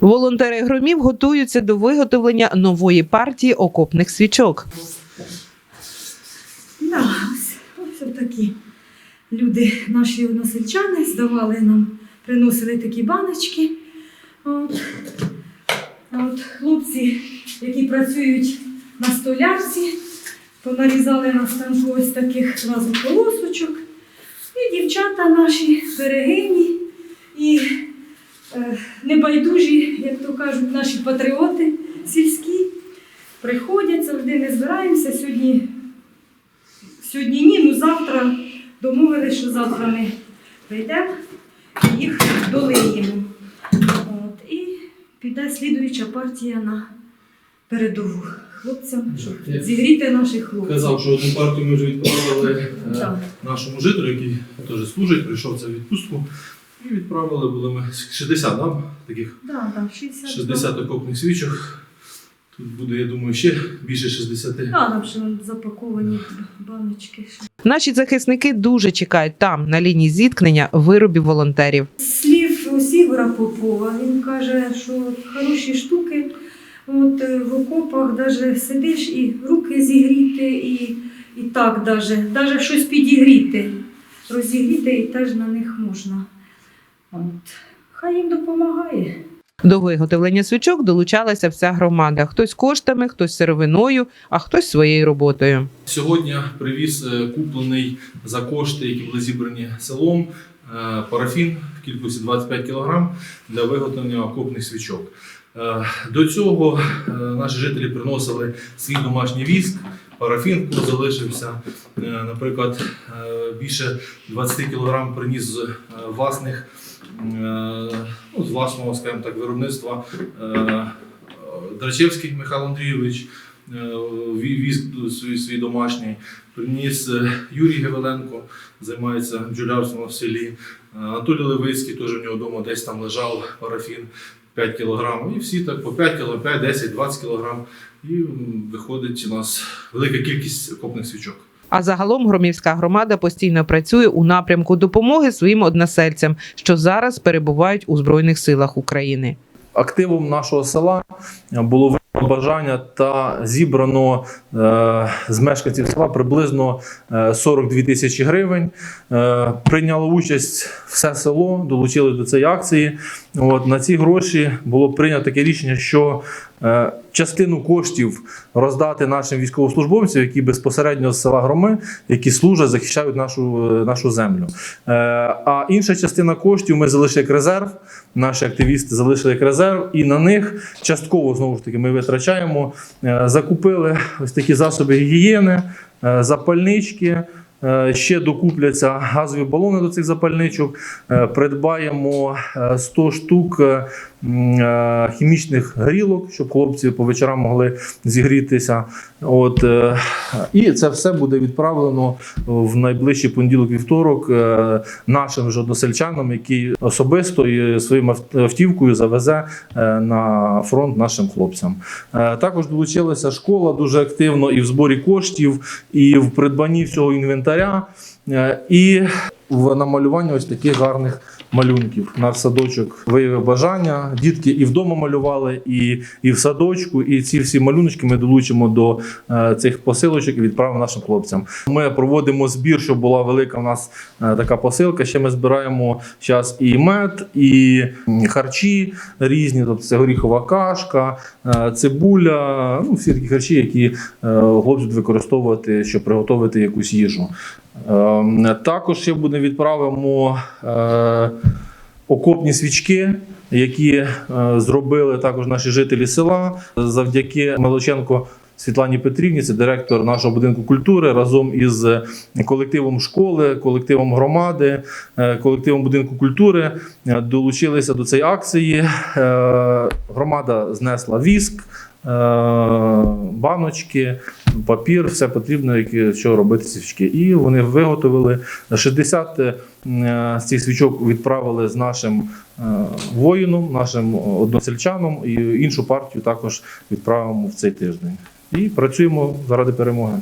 Волонтери громів готуються до виготовлення нової партії окопних свічок. Да, ось, такі люди, наші односельчани, здавали нам, приносили такі баночки. От. От хлопці, які працюють на столярці, понарізали на станку ось таких разом полосочок. І дівчата наші берегині небайдужі, як то кажуть, наші патріоти сільські. Приходять, завжди не збираємося. Сьогодні Сьогодні ні, ну завтра домовилися, що завтра ми прийдемо і їх долиємо. От, і піде слідуюча партія на передову хлопцям, щоб зігріти наших хлопців. Казав, що одну партію ми вже відправили е, нашому жителю, який теж служить, прийшов це відпустку. І відправили були ми 60 да, таких Да, да, 60. 60 окопних свічок. Тут буде, я думаю, ще більше 60. Да, там ще запаковані баночки. Наші захисники дуже чекають там, на лінії зіткнення, виробів волонтерів. Слів ось Попова. Він каже, що хороші штуки. От е, в окопах даже сидиш і руки зігріти, і, і так даже, даже щось підігріти. Розігріти і теж на них можна. От. Хай їм допомагає. До виготовлення свічок долучалася вся громада: хтось коштами, хтось сировиною, а хтось своєю роботою. Сьогодні привіз е, куплений за кошти, які були зібрані селом, е, парафін в кількості 25 кг для виготовлення окопних свічок. Е, До цього наші жителі приносили свій домашній віск, парафін, залишився. Наприклад, більше 20 кг приніс з власних ну, з власного, скажімо так, виробництва е, Драчевський Михайло Андрійович. Е, ві- Віск свій, свій домашній приніс е, Юрій Гевеленко, займається бджолярством в селі. Е, Анатолій Левицький теж у нього вдома десь там лежав парафін 5 кг. І всі так по 5 кг, 5, 10, 20 кг. І виходить у нас велика кількість окопних свічок. А загалом громівська громада постійно працює у напрямку допомоги своїм односельцям, що зараз перебувають у збройних силах України. активом нашого села було виявлено бажання та зібрано е, з мешканців села приблизно е, 42 тисячі гривень. Е, прийняло участь все село, долучили до цієї акції. От, на ці гроші було прийнято таке рішення, що е, частину коштів роздати нашим військовослужбовцям, які безпосередньо з села Громи, які служать, захищають нашу, е, нашу землю. Е, а інша частина коштів ми залишили як резерв. Наші активісти залишили як резерв, і на них частково знову ж таки ми витрачаємо. Е, Закупили ось такі засоби гігієни, е, запальнички. Е, Ще докупляться газові балони до цих запальничок. Е, Придбаємо е, 100 штук е, е, хімічних грілок, щоб хлопці по вечорам могли зігрітися. От, е, і це все буде відправлено в найближчий понеділок-вівторок е, нашим ж односельчанам, які особисто і своїм автівкою завезе е, на фронт нашим хлопцям. Е, Також долучилася школа дуже активно і в зборі коштів, і в придбанні всього інвентаря, е, і в намалюванні ось таких гарних малюнків. Наш садочок виявив бажання. Дітки і вдома малювали, і, і в садочку. І ці всі малюночки ми долучимо до е, цих посилочок і відправимо нашим хлопцям. Ми проводимо збір, щоб була велика в нас е, така посилка. Ще ми збираємо зараз і мед, і харчі різні. Тобто це горіхова кашка, е, цибуля, ну всі такі харчі, які хлопці використовувати, щоб приготувати якусь їжу. Ем, Також ще буде відправимо е, окопні свічки, які е, зробили також наші жителі села завдяки Мелоченко. Світлані Петрівні, це директор нашого будинку культури, разом із колективом школи, колективом громади, е, колективом будинку культури е, долучилися до цієї акції. Е, Громада знесла віск, е, баночки, папір, все потрібно, що робити свічки. І вони виготовили 60 е, з цих свічок відправили з нашим е, воїном, нашим односельчаном, і іншу партію також відправимо в цей тиждень. І працюємо заради перемоги.